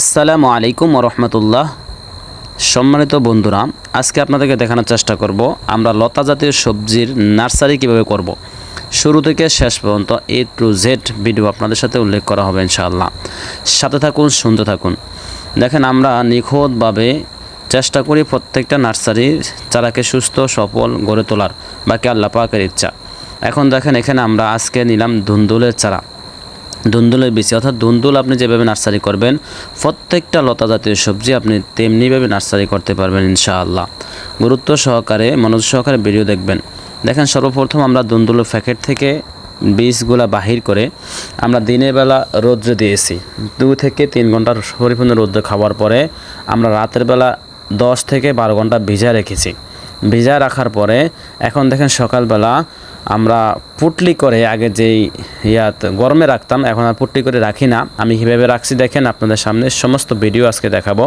আসসালামু আলাইকুম রহমতুল্লাহ সম্মানিত বন্ধুরা, আজকে আপনাদেরকে দেখানোর চেষ্টা করব আমরা লতা জাতীয় সবজির নার্সারি কীভাবে করব। শুরু থেকে শেষ পর্যন্ত এ টু জেড ভিডিও আপনাদের সাথে উল্লেখ করা হবে ইনশাআল্লাহ। সাথে থাকুন, শুনতে থাকুন। দেখেন, আমরা নিখুঁতভাবে চেষ্টা করি প্রত্যেকটা নার্সারির চারাকে সুস্থ, সফল গড়ে তোলার, বাকি আল্লাহ পাকের ইচ্ছা। এখন দেখেন, এখানে আমরা আজকে নিলাম ধুন্দুলের চারা। ধুন্দুলের বেশি। অর্থাৎ ধুন্দুল আপনি যেভাবে নার্সারি করবেন, প্রত্যেকটা লতা জাতীয় সবজি আপনি তেমনিভাবে নার্সারি করতে পারবেন ইনশাআল্লাহ। গুরুত্ব সহকারে, মনোযোগ সহকারে ভিডিও দেখবেন। দেখেন সর্বপ্রথম আমরা ধুন্দুলের প্যাকেট থেকে বীজগুলা বাহির করে আমরা দিনের বেলা রৌদ্রে দিয়েছি। দু থেকে তিন ঘণ্টার পরিপূর্ণ রৌদ্র খাওয়ার পরে আমরা রাতের বেলা দশ থেকে বারো ঘণ্টা ভিজা রেখেছি। ভিজা রাখার পরে এখন দেখেন সকালবেলা আমরা পুটলি করে আগে যেই ইয়াত গরমে রাখতাম, এখন আর পুটলি করে রাখি না। আমি কীভাবে রাখছি দেখেন আপনাদের সামনে, সমস্ত ভিডিও আজকে দেখাবো।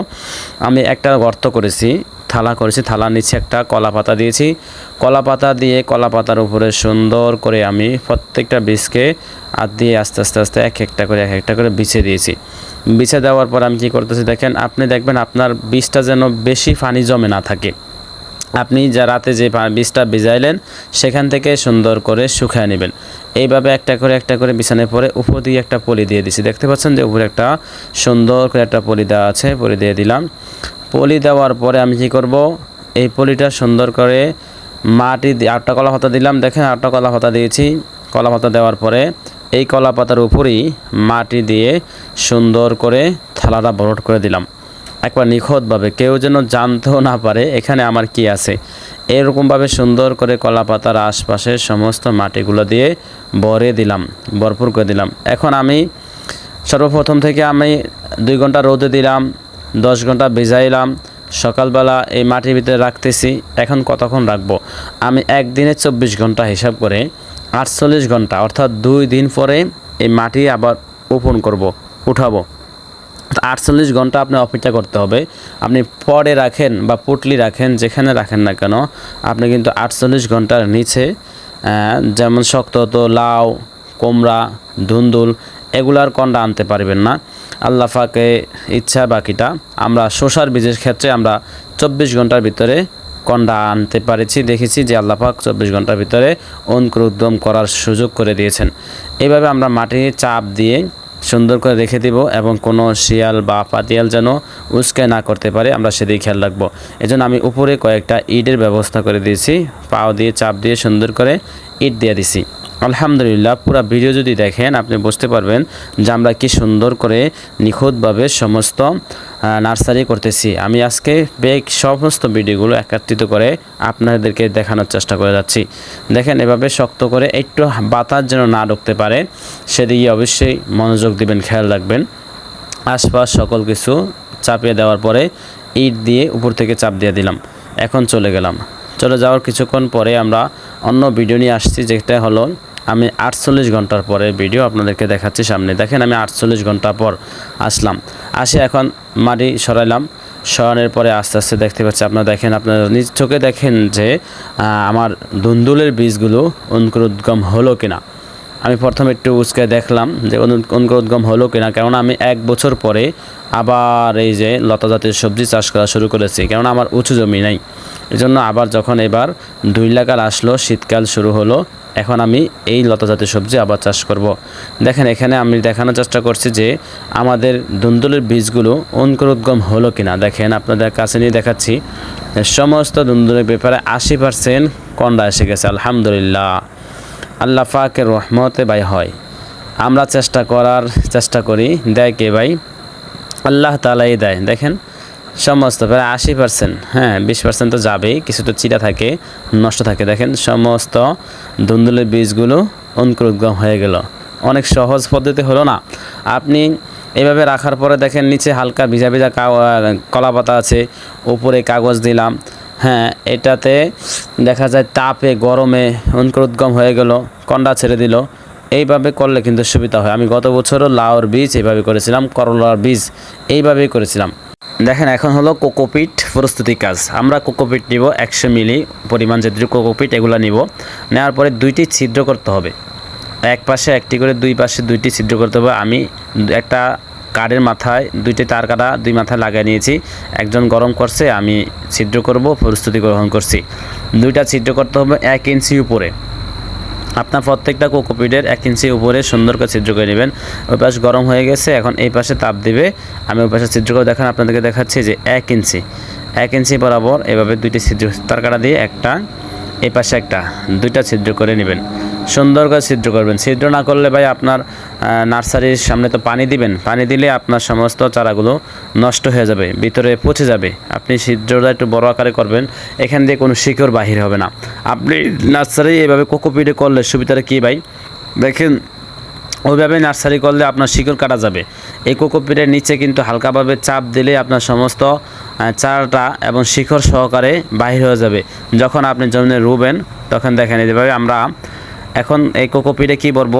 আমি একটা গর্ত করেছি, থালা করেছি থালার নিচে একটা কলা পাতা দিয়েছি। কলা পাতা দিয়ে কলা পাতার উপরে সুন্দর করে আমি প্রত্যেকটা বীজকে হাত দিয়ে আস্তে আস্তে আস্তে এক একটা করে, এক একটা করে বিছে দিয়েছি। বিছে দেওয়ার পর আমি কী করতেছি দেখেন, আপনি দেখবেন আপনার বীজটা যেন বেশি পানি জমে না থাকে। আপনি যা রাতে যে বীজটা ভিজাইলেন, সেখান থেকে সুন্দর করে শুকায় নেবেন। এইভাবে একটা করে একটা করে বিছানায় পরে উপর দিয়ে একটা পলি দিয়ে দিছি। দেখতে পাচ্ছেন যে উপরে একটা সুন্দর করে একটা পলি দেওয়া আছে, পলি দিয়ে দিলাম। পলি দেওয়ার পরে আমি কি করব? এই পলিটা সুন্দর করে মাটি আটটা কলা পাতা দিলাম। দেখেন আটটা কলা পাতা দিয়েছি। কলা পাতা দেওয়ার পরে এই কলা পাতার উপরেই মাটি দিয়ে সুন্দর করে থালাটা বরট করে দিলাম। একবার নিখুঁতভাবে, কেউ যেন জানতেও না পারে এখানে আমার কি আছে। এরকমভাবে সুন্দর করে কলা পাতার আশপাশে সমস্ত মাটিগুলো দিয়ে ভরে দিলাম, ভরপুর করে দিলাম। এখন আমি সর্বপ্রথম থেকে আমি দুই ঘণ্টা রোদে দিলাম, দশ ঘণ্টা ভিজাইলাম, সকালবেলা এই মাটির ভিতরে রাখতেছি, এখন কতক্ষণ রাখব? আমি একদিনে চব্বিশ ঘণ্টা হিসাব করে আটচল্লিশ ঘণ্টা, অর্থাৎ দুই দিন পরে এই মাটি আবার ওপেন করব, উঠাবো। আটচল্লিশ ঘণ্টা আপনি অপেক্ষা করতে হবে। আপনি পরে রাখেন বা পুটলি রাখেন, যেখানে রাখেন না কেন, আপনি কিন্তু আটচল্লিশ ঘণ্টার নিচে যেমন শক্ত তো লাউ, কোমড়া, ধুন্দুল, এগুলার কন্ডা আনতে পারবেন না। আল্লাহ ফাকে ইচ্ছা বাকিটা। আমরা শসার বীজের ক্ষেত্রে আমরা চব্বিশ ঘণ্টার ভিতরে কন্ডা আনতে পারেছি, দেখেছি যে আল্লাহ পাক চব্বিশ ঘণ্টার ভিতরে অঙ্কুর উদ্যম করার সুযোগ করে দিয়েছেন। এইভাবে আমরা মাটি চাপ দিয়ে সুন্দর করে রেখে দিব এবং কোনো শিয়াল বা পাতিয়াল যেন উস্কে না করতে পারে, আমরা সেদিকে খেয়াল রাখব। এজন্য আমি উপরে কয়েকটা ইটের ব্যবস্থা করে দিয়েছি। পাও দিয়ে চাপ দিয়ে সুন্দর করে ইট দিয়ে দিছি। আলহামদুলিল্লাহ, পুরো ভিডিও যদি দেখেন আপনি বুঝতে পারবেন যে আমরা কি সুন্দর করে নিখুঁতভাবে সমস্ত নার্সারি করতেছি। আমি আজকে বেগ সমস্ত ভিডিওগুলো একত্রিত করে আপনাদেরকে দেখানোর চেষ্টা করে যাচ্ছি। দেখেন এভাবে শক্ত করে একটু বাতাস যেন না ঢুকতে পারে, সেদিকে অবশ্যই মনোযোগ দিবেন, খেয়াল রাখবেন। আশপাশ সকল কিছু চাপিয়ে দেওয়ার পরে ইট দিয়ে উপর থেকে চাপ দিয়ে দিলাম। এখন চলে গেলাম। চলে যাওয়ার কিছুক্ষণ পরে আমরা অন্য ভিডিও নিয়ে আসছি, যেটা হলো আমি আটচল্লিশ ঘণ্টার পরে ভিডিও আপনাদেরকে দেখাচ্ছি সামনে। দেখেন আমি আটচল্লিশ ঘণ্টা পর আসলাম। আসে এখন মাটি সরাইলাম। সরানোর পরে আস্তে আস্তে দেখতে পাচ্ছি আপনারা দেখেন, আপনারা নিজ চোখে দেখেন যে আমার দুন্দুলের বীজগুলো অঙ্কুরোদ্গম হলো কিনা। আমি প্রথমে একটু উচকে দেখলাম যে অঙ্কুরোদ্গম হলো কিনা, কেননা আমি এক বছর পরে আবার এই যে লতা জাতীয় সবজি চাষ করা শুরু করেছি, কেননা আমার উঁচু জমি নাই। এই জন্য আবার যখন এবার দুই লাগাল আসলো, শীতকাল শুরু হলো, এখন আমি এই লতা জাতীয় সবজি আবার চাষ করব। দেখেন, এখানে আমি দেখানোর চেষ্টা করছি যে আমাদের ধুন্দুলের বীজগুলো অঙ্কুরোদ্গম হলো কিনা। দেখেন, আপনাদের কাছে নিয়ে দেখাচ্ছি, সমস্ত দুন্দুলের ব্যাপারে আশি পার্সেন্ট কন্ডা এসে গেছে, আলহামদুলিল্লাহ। আল্লাহ পাকের রহমতে ভাই হয়। আমরা চেষ্টা করার চেষ্টা করি, দেয় কে ভাই? আল্লাহ তালাই দেয়। দেখেন, সমস্ত প্রায় আশি পার্সেন্ট হ্যাঁ বিশ পার্সেন্ট তো যাবেই কিছুটা চিরা থাকে, নষ্ট থাকে। দেখেন, সমস্ত ধুন্দুলের বীজগুলো অঙ্কুরোদ্গম হয়ে গেল। অনেক সহজ পদ্ধতি হলো না। আপনি এভাবে রাখার পরে দেখেন, নিচে হালকা ভিজা ভিজা কলা পাতা আছে, উপরে কাগজ দিলাম হ্যাঁ এটাতে দেখা যায় তাপে, গরমে অঙ্কুরোদ্গম হয়ে গেল, কন্ডা ছেড়ে দিল। এইভাবে করলে কিন্তু সুবিধা হয়। আমি গত বছরও লাউর বীজ এইভাবে করেছিলাম, করলার বীজ এইভাবেই করেছিলাম। দেখেন, এখন হলো কোকোপিট প্রস্তুতি কাজ। আমরা কোকোপিট নিব একশো মিলি, পরিমাণ যেটুকু কোকোপিট, এগুলো নিব। নেওয়ার পরে দুইটি ছিদ্র করতে হবে। এক পাশে একটি করে, দুই পাশে দুইটি ছিদ্র করতে হবে। আমি একটা কাঠের মাথায় দুইটি তার কাটা, দুই মাথায় লাগিয়ে নিয়েছি। একজন গরম করছে, আমি ছিদ্র করব, প্রস্তুতি গ্রহণ করছি। দুইটা ছিদ্র করতে হবে এক ইঞ্চি উপরে। আপনার প্রত্যেকটা কোকোপিটের এক ইঞ্চি উপরে সুন্দর করে ছিদ্র করে নেবেন। ওই পাশ গরম হয়ে গেছে, এখন এই পাশে তাপ দিবে। আমি ওই পাশে ছিদ্র করে দেখান, আপনাদেরকে দেখাচ্ছি যে এক ইঞ্চি। এক ইঞ্চি বরাবর এভাবে দুইটি ছিদ্র তারকাটা দিয়ে একটা এই পাশে একটা, দুইটা ছিদ্র করে নেবেন। সুন্দর করে ছিদ্র করবেন। ছিদ্র না করলে ভাই আপনার নার্সারির সামনে তো পানি দিবেন। পানি দিলে আপনার সমস্ত চারাগুলো নষ্ট হয়ে যাবে, ভিতরে পচে যাবে। আপনি ছিদ্রটা একটু বড় আকারে করবেন, এখান দিয়ে কোনো শিকড় বাহির হবে না। আপনি নার্সারি এভাবে কোকোপিটে করলে সুবিধাটা কী ভাই? দেখেন ওইভাবে নার্সারি করলে আপনার শিকড় কাটা যাবে। এই কোকোপিটের নিচে কিন্তু হালকাভাবে চাপ দিলে আপনার সমস্ত চারাটা এবং শিকড় সহকারে বাহির হয়ে যাবে। যখন আপনি জমিনে রুবেন, তখন দেখেন এইভাবে আমরা এখন এই কোকোপিটে কী বলব,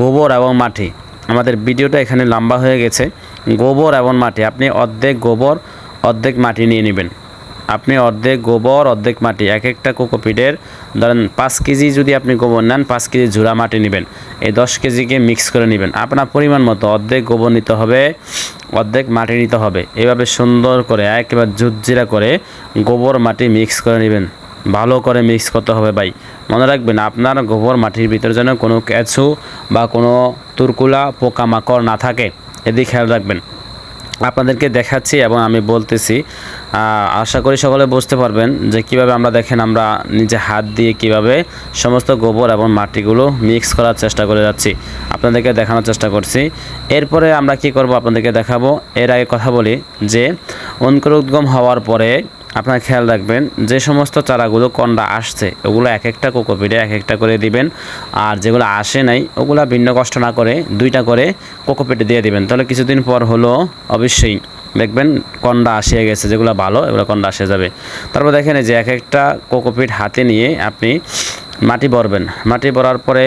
গোবর এবং মাটি। আমাদের ভিডিওটা এখানে লম্বা হয়ে গেছে। গোবর এবং মাটি, আপনি অর্ধেক গোবর, অর্ধেক মাটি নিয়ে নেবেন। আপনি অর্ধেক গোবর, অর্ধেক মাটি, এক একটা কোকোপিটের ধরেন পাঁচ কেজি যদি আপনি গোবর নেন, পাঁচ কেজি ঝুরা মাটি নেবেন। এই দশ কেজিকে মিক্স করে নেবেন। আপনার পরিমাণ মতো অর্ধেক গোবর নিতে হবে, অর্ধেক মাটি নিতে হবে। এভাবে সুন্দর করে, একেবারে ঝুরঝিরা করে গোবর মাটি মিক্স করে নেবেন। ভালো করে মিক্স করতে হবে ভাই। মনে রাখবেন, আপনার গোবর মাটির ভিতরে যেন কোনো কেঁচু বা কোনো তুরকুলা, পোকামাকড় না থাকে। এদিকে খেয়াল রাখবেন। আপনাদেরকে দেখাচ্ছি এবং আমি বলতেছি আশা করি সকলে বুঝতে পারবেন যে কীভাবে আমরা দেখেন আমরা নিজে হাত দিয়ে কীভাবে সমস্ত গোবর এবং মাটিগুলো মিক্স করার চেষ্টা করে যাচ্ছি। আপনাদেরকে দেখানোর চেষ্টা করছি। এরপরে আমরা কি করব আপনাদেরকে দেখাবো। এর আগে কথা বলি যে অঙ্কুরোদ্গম হওয়ার পরে আপনারা খেয়াল রাখবেন, যে সমস্ত চারাগুলো কন্ডা আসছে, ওগুলো এক একটা কোকোপিটে এক একটা করে দিবেন। আর যেগুলো আসে নাই, ওগুলো ভিন্ন কষ্ট না করে দুইটা করে কোকোপিটে দিয়ে দিবেন। তাহলে কিছুদিন পর হলো, অবশ্যই দেখবেন কন্ডা আসিয়ে গেছে, যেগুলো ভালো, এগুলো কন্ডা আসে যাবে। তারপর দেখেন যে এক একটা কোকোপিট হাতে নিয়ে আপনি মাটি ভরবেন। মাটি ভরার পরে,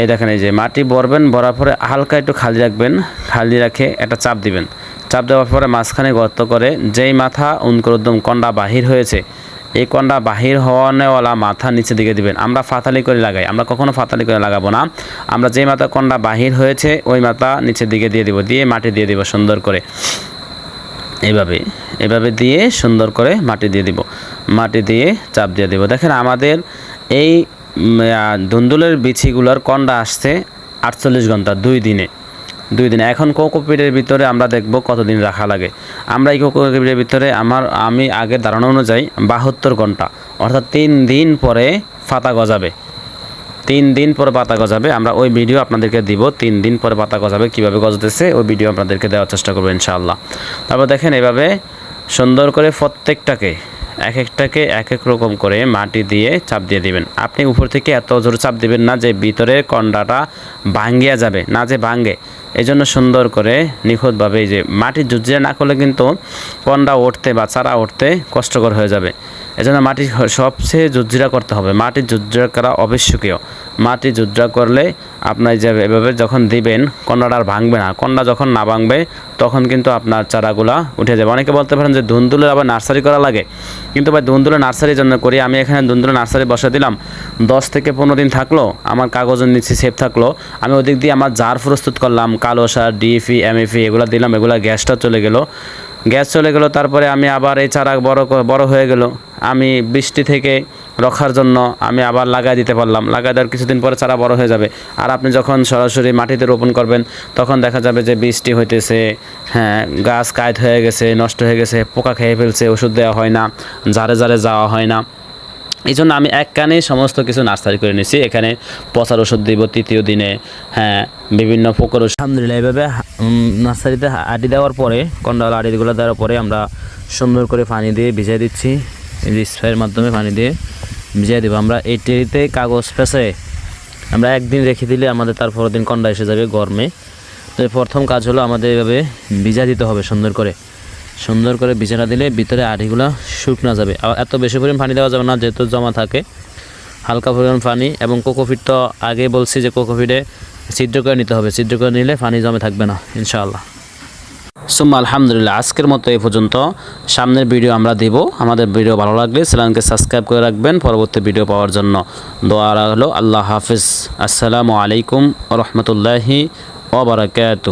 এই দেখেন এই যে মাটি ভরবেন, ভরার পরে হালকা একটু খালি রাখবেন। খালি রাখে একটা চাপ দিবেন। চাপ দেওয়ার পরে মাঝখানে গর্ত করে যেই মাথা উনকরুদ্দম কন্ডা বাহির হয়েছে, এই কন্ডা বাহির হওয়ানেওয়ালা মাথা নিচে দিকে দিবেন। আমরা ফাতালি করে লাগাই। আমরা কখনো ফাতালি করে লাগাবো না। আমরা যেই মাথা কন্ডা বাহির হয়েছে, ওই মাথা নিচের দিকে দিয়ে দিব, দিয়ে মাটি দিয়ে দিব সুন্দর করে। এভাবে এভাবে দিয়ে সুন্দর করে মাটি দিয়ে দিব। মাটি দিয়ে চাপ দিয়ে দিব। দেখেন আমাদের এই ধুন্দুলের বিছিগুলোর কন্ডা আসছে আটচল্লিশ ঘণ্টা দুই দিনে। দুই দিনে। এখন কোকোপিটের ভিতরে আমরা দেখব কতদিন রাখা লাগে। আমরা এই কোকোপিটের ভিতরে আমার, আমি আগে ধারণা অনুযায়ী বাহাত্তর ঘণ্টা, অর্থাৎ তিন দিন পরে পাতা গজাবে। তিন দিন পরে পাতা গজাবে। আমরা ওই ভিডিও আপনাদেরকে দিব, তিন দিন পরে পাতা গজাবে, কীভাবে গজতেছে, ওই ভিডিও আপনাদেরকে দেওয়ার চেষ্টা করব ইনশাআল্লাহ। তারপর দেখেন এভাবে সুন্দর করে প্রত্যেকটাকে এক একটাকে এক এক রকম করে মাটি দিয়ে চাপ দিয়ে দিবেন। আপনি উপর থেকে এত জোরে চাপ দিবেন না যে ভিতরে কন্ডাটা ভাঙ্গিয়া যাবে, না যে ভাঙ্গে। এই জন্য সুন্দর করে নিখুঁতভাবে যে মাটি জুজিয়া না করলে কিন্তু কন্ডা উঠতে বা চারা উঠতে কষ্টকর হয়ে যাবে। এজন্য মাটি সবচেয়ে জুজরা করতে হবে। মাটি জুজরা করা আবশ্যকীয় মাটি জুজরা করলে আপনার যে এভাবে যখন দিবেন কন্ডাটা আর ভাঙবে না। কন্ডা যখন না ভাঙবে, তখন কিন্তু আপনার চারাগুলা উঠে যাবে। অনেকে বলতে পারেন যে ধুন্দুলের আবার নার্সারি করা লাগে। কিন্তু ভাই, ধুন্দুলের নার্সারির জন্য করি। আমি এখানে ধুন্দুলের নার্সারি বসে দিলাম। দশ থেকে পনেরো দিন থাকল, আমার কাগজের নিচে সেফ থাকল। আমি ওদিক দিয়ে আমার জার প্রস্তুত করলাম। কালো সার ডিএফি এমএফি এগুলো দিলাম। এগুলো গ্যাসটা চলে গেলো। গ্যাস চলে গেলো, তারপরে আমি আবার এই চারা বড় বড় হয়ে গেল। আমি বৃষ্টি থেকে রক্ষার জন্য আমি আবার লাগাই দিতে পারলাম। লাগাই দেওয়ার কিছুদিন পরে চারা বড় হয়ে যাবে। আর আপনি যখন সরাসরি মাটিতে রোপণ করবেন, তখন দেখা যাবে যে বৃষ্টি হইতেছে হ্যাঁ গাছ কায়ত হয়ে গেছে, নষ্ট হয়ে গেছে, পোকা খেয়ে ফেলছে, ওষুধ দেওয়া হয় না জারে জারে যাওয়া হয় না। এই জন্য আমি এক কানে সমস্ত কিছু নার্সারি করে নিয়েছি। এখানে পচার ওষুধ দিব, তৃতীয় দিনে হ্যাঁ বিভিন্ন পোকার আলহামদুলিল্লাহ, এইভাবে নার্সারিতে আটি দেওয়ার পরে, কন্ডাল আটিগুলো দেওয়ার পরে আমরা সুন্দর করে পানি দিয়ে ভিজিয়ে দিচ্ছি। এই স্প্রের মাধ্যমে পানি দিয়ে ভিজিয়ে দেবো। আমরা এই ট্রেতে কাগজ পেঁচে আমরা একদিন রেখে দিলে আমাদের তার পরের দিন কন্ডা এসে যাবে গরমে। তো প্রথম কাজ হলো আমাদের এভাবে ভিজা দিতে হবে সুন্দর করে। সুন্দর করে বিছানা দিলে ভিতরে আঠিগুলো শুকনো যাবে। আর এত বেশি পরিমাণ পানি দেওয়া যাবে না, যেহেতু জমা থাকে। হালকা পরিমাণ পানি এবং কোকোফিট তো আগে বলছি যে কোকোফিটে ছিদ্র করে নিতে হবে। ছিদ্র করে নিলে পানি জমে থাকবে না, ইনশাআল্লাহ। সুম্মা আলহামদুলিল্লাহ, আজকের মতো এই পর্যন্ত। সামনের ভিডিও আমরা দেব। আমাদের ভিডিও ভালো লাগলে চ্যানেলকে সাবস্ক্রাইব করে রাখবেন পরবর্তী ভিডিও পাওয়ার জন্য। দোয়া হলো আল্লাহ হাফিজ। আসসালামু আলাইকুম রহমতুল্লাহি ওবরাকাতু